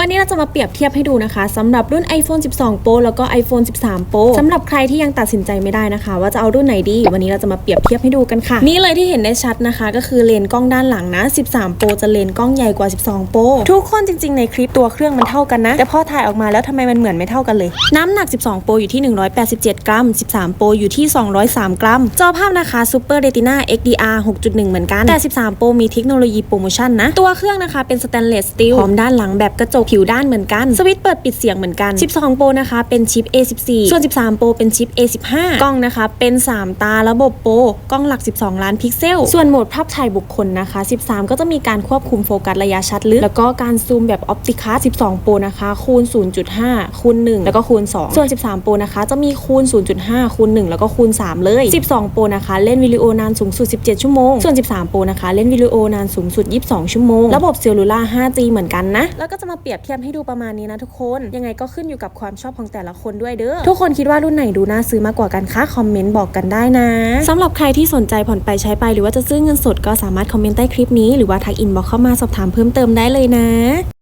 วันนี้เราจะมาเปรียบเทียบให้ดูนะคะสำหรับรุ่น iPhone 12 Pro แล้วก็ iPhone 13 Pro สำหรับใครที่ยังตัดสินใจไม่ได้นะคะ ว่าจะเอารุ่นไหนดี วันนี้เราจะมาเปรียบเทียบให้ดูกันค่ะ นี่เลยที่เห็นได้ชัดนะคะ ก็คือเลนส์กล้องด้านหลังนะ 13 Pro จะเลนส์กล้องใหญ่กว่า 12 Pro ทุกคนจริง ๆ ในคลิปตัวเครื่องมันเท่ากันนะ แต่พอถ่ายออกมาแล้วทำไมมันเหมือนไม่เท่ากันเลย น้ำหนัก 12 Pro อยู่ที่ 187 กรัม 13 Pro อยู่ที่ 203 กรัม จอภาพนะคะ Super Retina XDR 6.1 เหมือนกันแต่ 13 Pro มีเทคโนโลยีโปรโมชั่นนะตัวเครื่องนะคะเป็นสแตนเลสสตีลพร้อมด้านหลังแบบกระจกผิวด้านเหมือนกัน สวิตช์เปิดปิดเสียงเหมือนกัน12 Pro นะคะ เป็นชิป A14 ส่วน 13 Pro เป็นชิป A15 กล้องนะคะ เป็น 3 ตาระบบโปรกล้องหลัก 12 ล้านพิกเซล ส่วนโหมดภาพถ่ายบุคคลนะคะ 13 ก็จะมีการควบคุมโฟกัสระยะชัดลึก แล้วก็การซูมแบบออปติคัส12 Pro นะคะ คูณ 0.5 คูณ 1 แล้วก็คูณ 2 ส่วน 13 Pro นะคะ จะมีคูณ 0.5 คูณ 1 แล้วก็คูณ 3 เลย 12 Pro นะคะ เล่นวิดีโอนานสูงสุด 17 ชั่วโมง ส่วน 13 Pro นะคะ เล่นวิดีโอนานสูงสุด 22 ชั่วโมง ระบบเซลลูล่า 5G เหมือนกันนะ แล้วก็จะมาเปรียบเทียบให้ดูประมาณนี้นะทุกคน ยังไงก็ขึ้นอยู่กับความชอบของแต่ละคนด้วยเด้อ ทุกคนคิดว่ารุ่นไหนดูน่าซื้อมากกว่ากันคะ คอมเมนต์บอกกันได้นะสำหรับใครที่สนใจผ่อนไปใช้ไปหรือว่าจะซื้อเงินสดก็สามารถคอมเมนต์ใต้คลิปนี้หรือว่าทักอินบอกเข้ามาสอบถามเพิ่มเติมได้เลยนะ